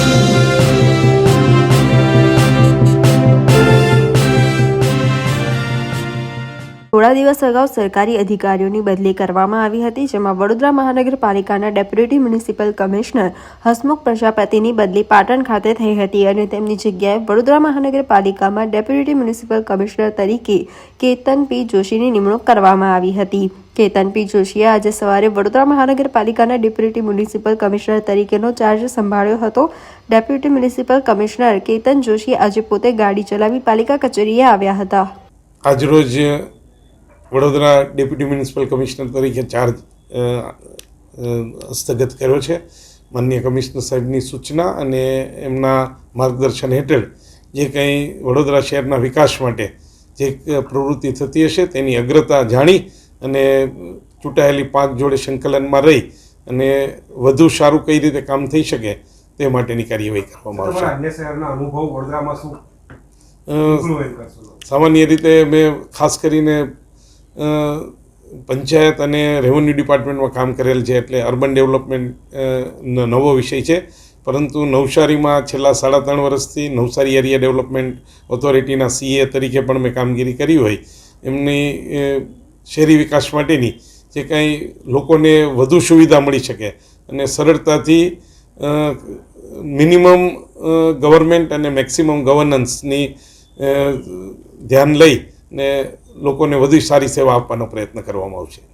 Thank you. થોડા દિવસ અગાઉ સરકારી અધિકારીઓની બદલી કરવામાં આવી હતી, જેમાં વડોદરા મહાનગરપાલિકાના ડેપ્યુટી મ્યુનિસિપલ કમિશનર હસમુખ પ્રજાપતિની બદલી પાટણ ખાતે થઈ હતી અને તેમની જગ્યાએ વડોદરા મહાનગરપાલિકામાં ડેપ્યુટી મ્યુનિસિપલ કમિશનર તરીકે કેતન પી જોશીની નિમણૂક કરવામાં આવી હતી. કેતન પી જોશીએ આજે સવારે વડોદરા મહાનગરપાલિકાના ડેપ્યુટી મ્યુનિસિપલ કમિશનર તરીકેનો ચાર્જ સંભાળ્યો હતો. Deputy municipal commissioner Ketan Joshi આજે પોતે ગાડી ચલાવી પાલિકા કચેરીએ આવ્યા હતા. આજરોજ વડોદરા ડેપ્યુટી મ્યુનિસિપલ કમિશનર તરીકે ચાર્જ હસ્તગત કર્યો છે. માનનીય કમિશનર સાહેબની સૂચના અને એમના માર્ગદર્શન હેઠળ જે કંઈ વડોદરા શહેરના વિકાસ માટે જે પ્રવૃત્તિ થતી હશે તેની અગ્રતા જાણી અને ચૂંટાયેલી પાંચ જોડે સંકલનમાં રહી અને વધુ સારું કઈ રીતે કામ થઈ શકે તે માટેની કાર્યવાહી કરવામાં આવશે. સામાન્ય રીતે મેં ખાસ કરીને પંચાયત અને રેવન્યુ ડિપાર્ટમેન્ટમાં કામ કરેલ છે એટલે અર્બન ડેવલપમેન્ટ નવો વિષય છે. પરંતુ નવસારીમાં છેલ્લા સાડા ત્રણ વર્ષથી નવસારી એરિયા ડેવલપમેન્ટ ઓથોરિટીના સીએ તરીકે પણ મેં કામગીરી કરી હોય. એમની શહેરી વિકાસ માટેની જે કાંઈ લોકોને વધુ સુવિધા મળી શકે અને સરળતાથી મિનિમમ ગવર્મેન્ટ અને મેક્સિમમ ગવર્નન્સની ધ્યાન લઈ ને લોકોને વધુ સારી સેવા આપવાનો પ્રયત્ન કરવામાં આવશે.